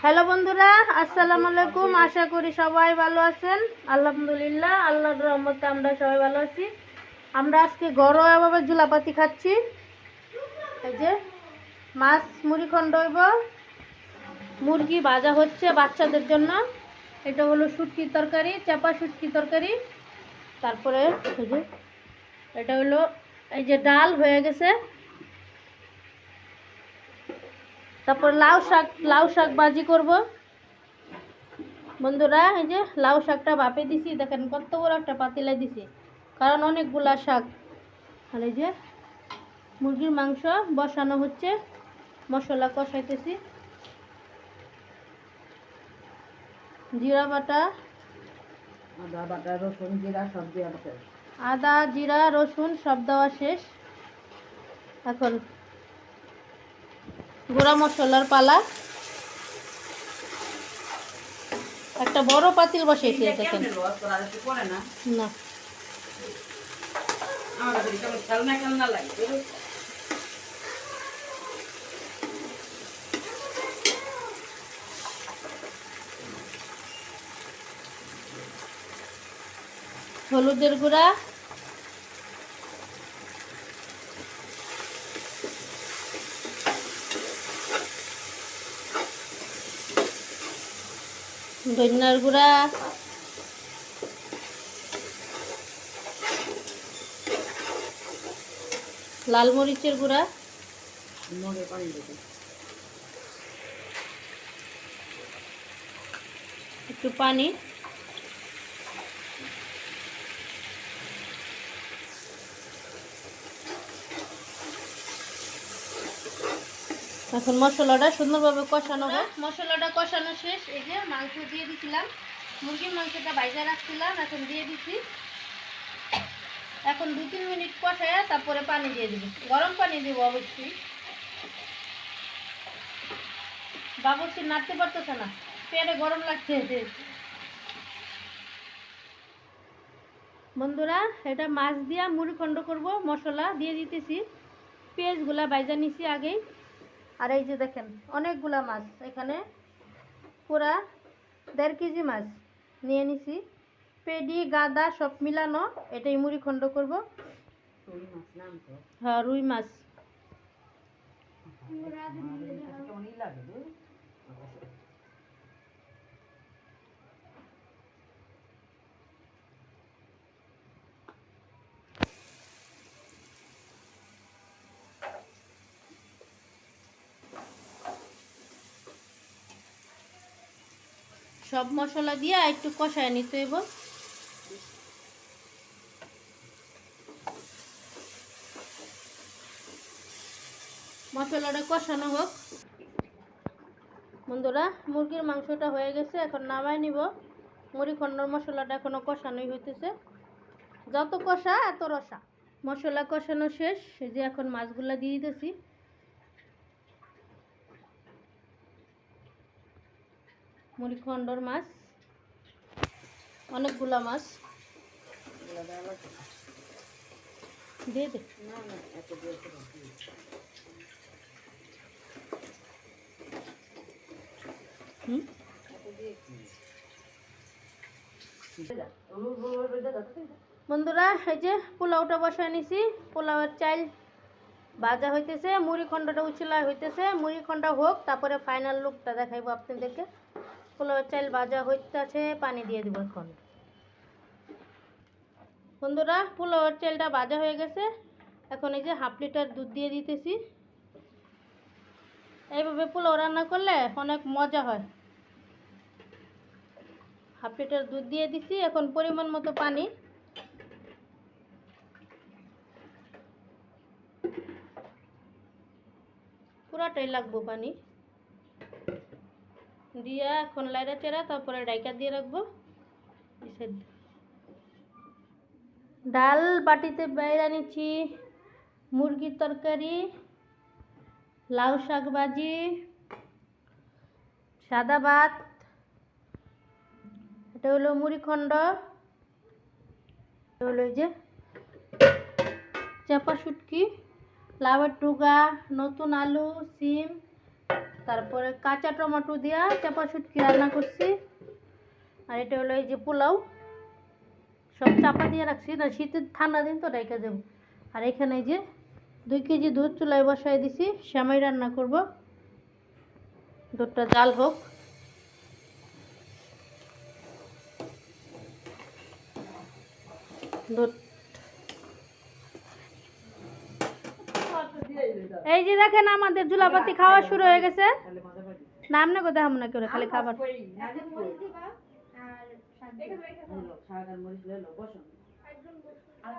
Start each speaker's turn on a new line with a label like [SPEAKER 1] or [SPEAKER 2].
[SPEAKER 1] Hello বন্ধুরা, আসসালামু আলাইকুম। আশা করি সবাই ভালো আছেন। আলহামদুলিল্লাহ, আল্লাহর রহমতে আমরা সবাই ভালো আছি। আমরা আজকে ঘরোয়াভাবে জুলাপাতি খাচ্ছি। এই যে মাছ, মুড়ি খণ্ড হইব। মুরগি ভাজা হচ্ছে বাচ্চাদের জন্য। এটা হলো শুটকি তরকারি, চাপা শুটকি তরকারি। তারপরে এটা হলো এই যে ডাল হয়ে গেছে। তারপর লাউ শাক লাউ শাক ভাজি করব। বন্ধুরা এই যে লাউ শাকটা ভাপে দিছি দেখেন কত বড় একটা পাতিলা দিছি। কারণ অনেকগুলা শাক। আর এই যে মুরগির মাংস বসানো হচ্ছে মশলা কষাইতেছি। জিরা বাটা।
[SPEAKER 2] আদা বাটা রসুন জিরা সব দেওয়া
[SPEAKER 1] আদা জিরা রসুন সব দেওয়া শেষ। এখন গুঁড়া মশলার পালা। একটা বড় পাতিল বসাইছি দেখেন।
[SPEAKER 2] না।
[SPEAKER 1] হলুদের গুঁড়া ধনিয়ার গুঁড়া। লাল মরিচের গুঁড়া। একটু পানি। এখন মশলাটা সুন্দরভাবে কষানো হোক। মশলাটা কষানো শেষ। এই যে মাংস দিয়ে দিছিলাম। মুরগির মাংসটা বাইজা রাখছিলাম, এখন দিয়ে দিছি। এখন দু তিন মিনিট কষায় তারপরে পানি দিয়ে দিব। গরম পানি দিব অবশ্যই। বাবুর্চি নাড়তে পারতেছে না। পেটে গরম লাগছে। বন্ধুরা, এটা মাছ দিয়া মুড়ি খণ্ড করব। মশলা দিয়ে দিতেছি। পেঁয়াজগুলা বাইজা নিছি আগেই। আর এই যে দেখেন অনেকগুলা মাছ। এখানে পুরা দেড় কেজি মাছ নিয়ে নিছি। পেডি গাদা সব মিলানো এটাই মুড়ি খণ্ড করব। হ্যাঁ রুই মাছ।
[SPEAKER 2] লাগে?
[SPEAKER 1] সব মশলা দিয়ে আর একটু কষায় নিতে হইব। মশলাটা কষানো হোক। বন্ধুরা, মুরগির মাংসটা হয়ে গেছে, এখন নামাই নিব। মুড়ি খন্ডর মশলাটা এখনও কষানোই হইতেছে। যত কষা, এত রসা। মশলা কষানো শেষ যে এখন মাছগুলা দিয়ে দিতেছি। মুড়ি খন্ডর মাছ, অনেকগুলা মাছ। দিয়ে দে। বন্ধুরা, এই যে পোলাওটা বসায় নিছি। পোলাওয়ের চাল ভাজা হইতেছে মুড়ি খণ্ডটা উচলা হইতেছে। মুড়ি খণ্ডা হোক, তারপরে ফাইনাল লুকটা দেখাইবো আপনাদেরকে। পোলাওয়ের চাল ভাজা হইতেছে, পানি দিয়ে দিব এখন। বন্ধুরা পোলাওয়ের চালটা ভাজা হয়ে গেছে। এখন এই যে হাফ লিটার দুধ দিয়ে দিতেছি। এইভাবে পোলাও রান্না করলে অনেক মজা হয়। হাফ লিটার দুধ দিয়ে দিছি, এখন পরিমাণ মতো পানি। পুরাটাই লাগবো পানি। দিয়া এখন লাইরা চেরা, তারপরে ডাইকা দিয়ে রাখব। ডাল বাটিতে বাইরা নিচ্ছি, মুরগির তরকারি, লাউ শাক ভাজি, সাদা ভাত, এটা হলো মুড়িখণ্ড হলো যে চাপা শুটকি লাউয়ের টুকা নতুন আলু, সিম তারপরে কাঁচা টমেটো দিয়া চাপা শুটকি রান্না করছি। আর এটা হলো এই যে পোলাও। সব চাপা দিয়ে রাখছি, না শীতের ঠান্ডা দিন তো রেখে দেবো। আর এখানে যে দুই কেজি দুধ চুলায় বসাই দিছি, শ্যামাই রান্না করব। দুধটা জাল হোক। দুধ এই যে দেখেন আমাদের জুলাপাতি খাওয়া শুরু হয়ে গেছে। নাম না কোথায় আমরা কেউ খালি খাবার।
[SPEAKER 2] আর